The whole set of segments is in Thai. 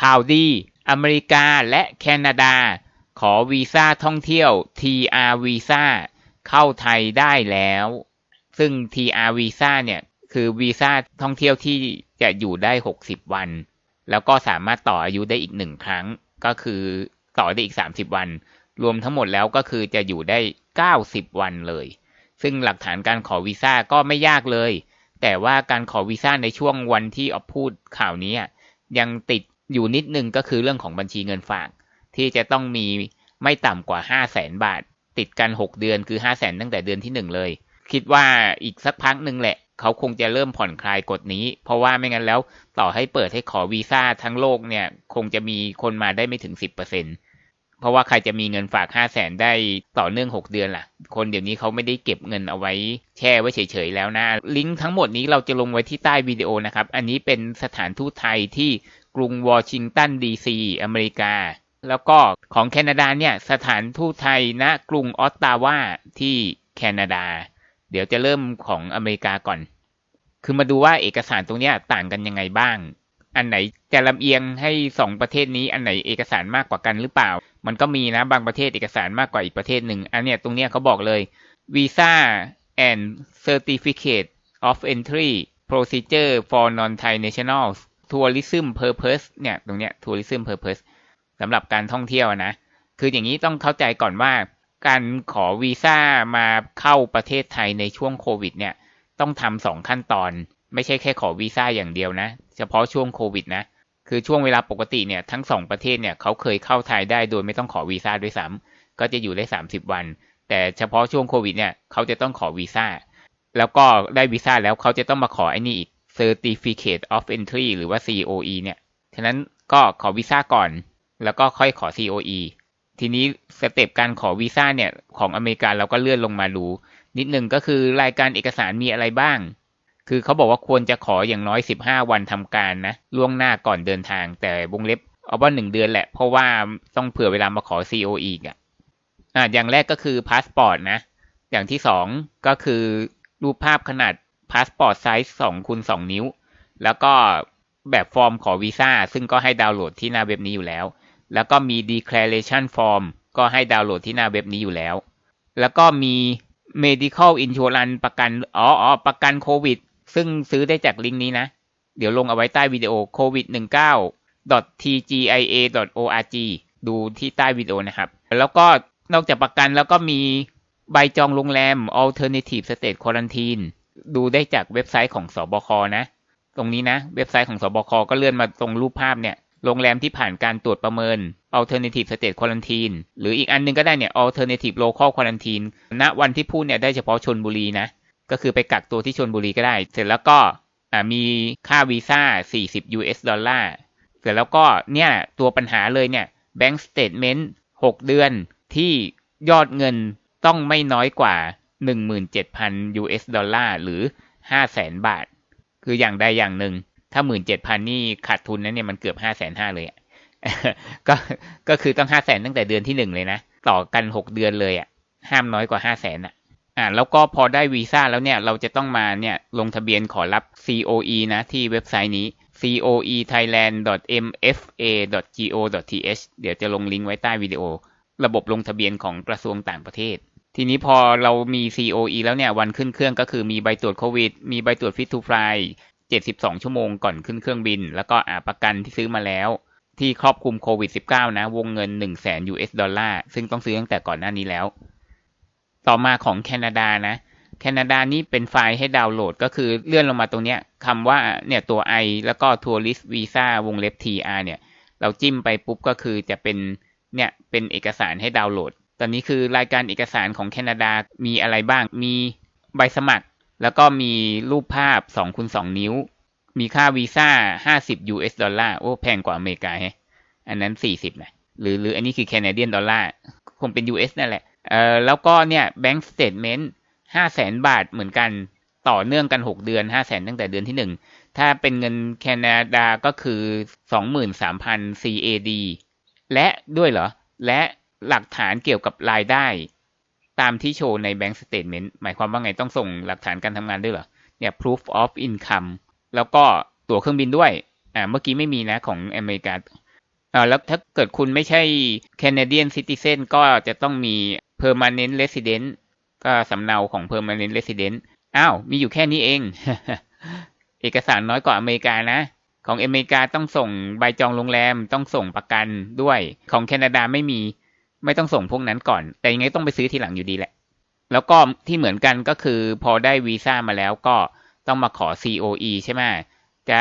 ข่าวดี อเมริกาและแคนาดา ขอวีซ่าท่องเที่ยว TR วีซ่าเข้าไทยได้แล้ว ซึ่ง TR วีซ่าเนี่ย คือวีซ่าท่องเที่ยวที่จะอยู่ได้ 60 วัน แล้วก็สามารถต่ออายุได้อีกหนึ่งครั้ง ก็คือต่อได้อีก 30 วัน รวมทั้งหมดแล้วก็คือจะอยู่ได้ 90 วันเลย ซึ่งหลักฐานการขอวีซ่าก็ไม่ยากเลย แต่ว่าการขอวีซ่าในช่วงวันที่ออพูดข่าวนี้ยังติด อยู่นิดนึงก็คือเรื่องของบัญชีเงินฝาก ที่จะต้องมีไม่ต่ำกว่า 5 0 0แสนบาท ติดกัน 6 เดือนคือ 5 0 0แสนตั้งแต่เดือนที่ 1 เลย คิดว่าอีกสักพักหนึ่งแหละ เขาคงจะเริ่มผ่อนคลายกฎนี้ เพราะว่าไม่งั้นแล้วต่อให้เปิดให้ขอวีซ่าทั้งโลกเนี่ย คงจะมีคนมาได้ไม่ถึง 10%เเพราะว่าใครจะมีเงินฝาก5 0 0แสนได้ต่อเนื่อง 6 เดือนล่ะ คนเดี๋ยวนี้เขาไม่ได้เก็บเงินเอาไว้แช่ไว้เฉยๆแล้วนะ ลิงก์ทั้งหมดนี้เราจะลงไว้ที่ใต้วิดีโอนะครับ อันนี้เป็นสถานทูตไทยที่ กรุงวอชิงตันดีซีอเมริกา แล้วก็ของแคนาดาเนี่ยสถานทูตไทยณนะกรุงออตตาวาที่แคนาดา เดี๋ยวจะเริ่มของอเมริกาก่อน คือมาดูว่าเอกสารตรงนี้ต่างกันยังไงบ้าง อันไหนจะลำเอียงให้สองประเทศนี้อันไหนเอกสารมากกว่ากันหรือเปล่า มันก็มีนะบางประเทศเอกสารมากกว่าอีกประเทศหนึ่งอันเนี้ยตรงเนี้ยเขาบอกเลย Visa and Certificate of Entry Procedure for Non-Thai Nationals Tourism Purpose เนี่ยตรงเนี้ย Tourism Purpose สำหรับการท่องเที่ยวนะ คืออย่างนี้ต้องเข้าใจก่อนว่า การขอวีซ่ามาเข้าประเทศไทยในช่วงโควิด เนี่ย ต้องทำสองขั้นตอน ไม่ใช่แค่ขอวีซ่าอย่างเดียวนะ เฉพาะช่วงโควิดนะ คือช่วงเวลาปกติเนี่ยทั้งสองประเทศเนี่ยเขาเคยเข้าไทยได้โดยไม่ต้องขอวีซ่าด้วยซ้ำก็จะอยู่ได้ 30 วัน แต่เฉพาะช่วงโควิดเนี่ยเขาจะต้องขอวีซ่า แล้วก็ได้วีซ่าแล้วเขาจะต้องมาขอไอ้นี่อีก Certificate of Entry หรือว่า COE เนี่ยฉะนั้นก็ขอวีซ่าก่อน แล้วก็ค่อยขอ COE ทีนี้สเต็ปการขอวีซ่าเนี่ยของอเมริกาเราก็เลื่อนลงมาดู นิดหนึ่งก็คือรายการเอกสารมีอะไรบ้าง คือเขาบอกว่าควรจะขออย่างน้อย 15 วันทำการนะ ล่วงหน้าก่อนเดินทาง แต่วงเล็บเอาว่าหนึ่งเดือนแหละ เพราะว่าต้องเผื่อเวลามาขอ COE อีกอะอ่าอย่างแรกก็คือพาสปอร์ตนะ อย่างที่สองก็คือรูปภาพขนาด พาสปอร์ตไซส์2คูณ2นิ้ว แล้วก็แบบฟอร์มขอวีซ่าซึ่งก็ให้ดาวน์โหลดที่หน้าเว็บนี้อยู่แล้ว แล้วก็มี declaration form ก็ให้ดาวน์โหลดที่หน้าเว็บนี้อยู่แล้ว แล้วก็มี medical insurance ประกันอ๋ออประกันโควิด ซึ่งซื้อได้จากลิงก์นี้นะ เดี๋ยวลงเอาไว้ใต้วิดีโอ covid 19 tgia.org ดูที่ใต้วิดีโอนะครับ แล้วก็นอกจากประกันแล้วก็มีใบจองโรงแรม alternative state quarantine ดูได้จากเว็บไซต์ของสอบคนะ ตรงนี้นะ เว็บไซต์ของสบคก็เลื่อนมาตรงรูปภาพเนี่ยโรงแรมที่ผ่านการตรวจประเมิน alternative state quarantine หรืออีกอันนึงก็ได้เนี่ย alternative local quarantine ณวันที่พูดเนี่ยได้เฉพาะชนบุรีนะ ก็คือไปกักตัวที่ชนบุรีก็ได้ เสร็จแล้วก็มีค่าวีซ่า 40 US ดอลลาร์เสร็จแล้วก็เนี่ยตัวปัญหาเลยเนี่ย bank statement 6 เดือนที่ยอดเงินต้องไม่น้อยกว่า 17,000 US ดอลลาร์หรือ500,000บาท คืออย่างใดอย่างหนึ่ง ถ้า17,000นี่ขาดทุนนะเนี่ยมันเกือบ5,500เลยก็ก็คือต้อง500,000ตั้งแต่เดือนที่1เลยนะ ต่อกัน6เดือนเลยอะห้ามน้อยกว่า500,000อะอ่าแล้วก็พอได้วีซ่าแล้วเนี่ยเราจะต้องมาเนี่ยลงทะเบียนขอรับ COE นะที่เว็บไซต์นี้ coethailand.mfa.go.th เดี๋ยวจะลงลิงก์ไว้ใต้วิดีโอ ระบบลงทะเบียนของกระทรวงต่างประเทศ ทีนี้พอเรามี COE แล้วเนี่ยวันขึ้นเครื่องก็คือมีใบตรวจโควิด มีใบตรวจฟิตทูฟลาย72 ชั่วโมงก่อนขึ้นเครื่องบิน แล้วก็อ่าประกันที่ซื้อมาแล้ว ที่ครอบคลุมโควิด -19 นะ วงเงิน 1 0 0 0 0แสน US ดอลลาร์ซึ่งต้องซื้อตั้งแต่ก่อนหน้านี้แล้ว ต่อมาของแคนาดานะ แคนาดานี่เป็นไฟล์ให้ดาวน์โหลด ก็คือเลื่อนลงมาตรงเนี้ยคำว่าเนี่ยตัว I แล้วก็ Tourist Visa วงเล็บ TR เนี่ย เราจิ้มไปปุ๊บก็คือจะเป็นเนี่ยเป็นเอกสารให้ดาวน์โหลด ตอนนี้คือรายการเอกสารของแคนาดามีอะไรบ้าง มีใบสมัคร แล้วก็มีรูปภาพ2คูณ2นิ้ว มีค่าวีซ่า 50 US ดอลลาร์ โอ้ แพงกว่าอเมริกาฮะ อันนั้น 40 นะ หรือหรืออันนี้คือแคนาเดียนดอลลาร์ คงเป็น US นั่นแหละ เอ่อ แล้วก็เนี่ยแบงก์สเตทเมนต์ห้าแสนบาทเหมือนกันต่อเนื่องกัน 6 เดือน 5 0 0แสนตั้งแต่เดือนที่ 1 ถ้าเป็นเงินแคนาดาก็คือ 23,000 CAD และด้วยเหรอ และ หลักฐานเกี่ยวกับรายได้ ตามที่โชว์ใน Bank Statement หมายความว่าไงต้องส่งหลักฐานการทำงานด้วยเหรอ เนี่ย proof of income แล้วก็ตั๋วเครื่องบินด้วย อ่า เมื่อกี้ไม่มีนะของอเมริกาอ่าแล้วถ้าเกิดคุณไม่ใช่ Canadian Citizen ก็จะต้องมี Permanent Resident ก็สำเนาของ Permanent Resident อ้าว มีอยู่แค่นี้เอง เอกสารน้อยกว่าอเมริกานะ ของอเมริกาต้องส่งใบจองโรงแรมต้องส่งประกันด้วย ของแคนาดาไม่มี ไม่ต้องส่งพวกนั้นก่อน แต่ยังไงต้องไปซื้อทีหลังอยู่ดีแหละ แล้วก็ที่เหมือนกันก็คือพอได้วีซ่ามาแล้วก็ต้องมาขอ COE ใช่ไหมจะ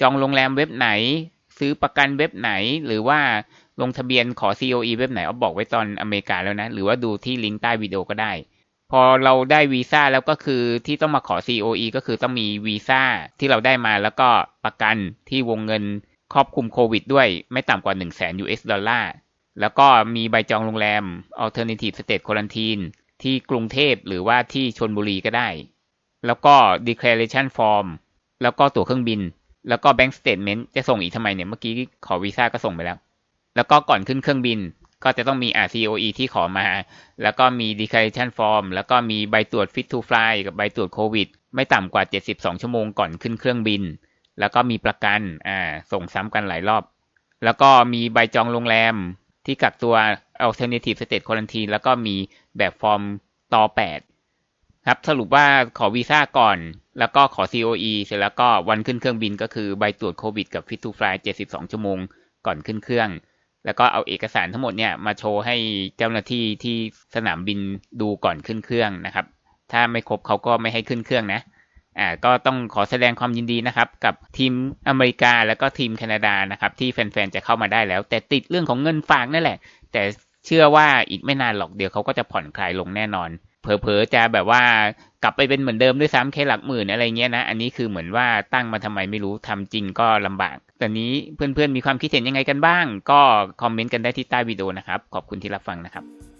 จองโรงแรมเว็บไหน ซื้อประกันเว็บไหน หรือว่าลงทะเบียนขอ COE เว็บไหนเอาบอกไว้ตอนอเมริกาแล้วนะ หรือว่าดูที่ลิงก์ใต้วิดีโอก็ได้ พอเราได้วีซ่าแล้วก็คือที่ต้องมาขอ COE ก็คือต้องมีวีซ่าที่เราได้มาแล้วก็ประกันที่วงเงินครอบคลุมโควิดด้วยไม่ต่ำกว่า 1 0 0 0 0 0 US ดอลลาร์ แล้วก็มีใบจองโรงแรม Alternative State Quarantine ที่กรุงเทพหรือว่าที่ชนบุรีก็ได้ แล้วก็ declaration form แล้วก็ตั๋วเครื่องบิน แล้วก็ bank statement จะส่งอีกทำไมเนี่ย เมื่อกี้ขอวีซ่าก็ส่งไปแล้ว แล้วก็ก่อนขึ้นเครื่องบิน ก็จะต้องมี RCOE ที่ขอมา แล้วก็มี declaration form แล้วก็มีใบตรวจ fit to fly กับใบตรวจโควิด ไม่ต่ำกว่า 72 ชั่วโมงก่อนขึ้นเครื่องบิน แล้วก็มีประกัน อ่า ส่งซ้ำกันหลายรอบ แล้วก็มีใบจองโรงแรม ที่กักตัว alternative state quarantine แล้วก็มีแบบฟอร์มต่อ 8 ครับ สรุปว่าขอวีซ่าก่อน แล้วก็ขอ COE เสร็จแล้วก็วันขึ้นเครื่องบินก็คือใบตรวจโควิดกับ fit to fly 72 ชั่วโมงก่อนขึ้นเครื่อง แล้วก็เอาเอกสารทั้งหมดเนี่ยมาโชว์ให้เจ้าหน้าที่ที่สนามบินดูก่อนขึ้นเครื่องนะครับ ถ้าไม่ครบเขาก็ไม่ให้ขึ้นเครื่องนะ อ่าก็ต้องขอแสดงความยินดีนะครับ กับทีมอเมริกาแล้วก็ทีมแคนาดานะครับ ที่แฟนๆจะเข้ามาได้แล้ว แต่ติดเรื่องของเงินฝากนั่นแหละ แต่เชื่อว่าอีกไม่นานหรอกเดี๋ยวเขาก็จะผ่อนคลายลงแน่นอน เผลอๆจะแบบว่ากลับไปเป็นเหมือนเดิมด้วยซ้ำแค่หลักหมื่นอะไรเงี้ยนะ อันนี้คือเหมือนว่าตั้งมาทำไมไม่รู้ทำจริงก็ลำบากแต่นี้เพื่อนๆมีความคิดเห็นยังไงกันบ้าง ก็คอมเมนต์กันได้ที่ใต้วิดีโอนะครับ ขอบคุณที่รับฟังนะครับ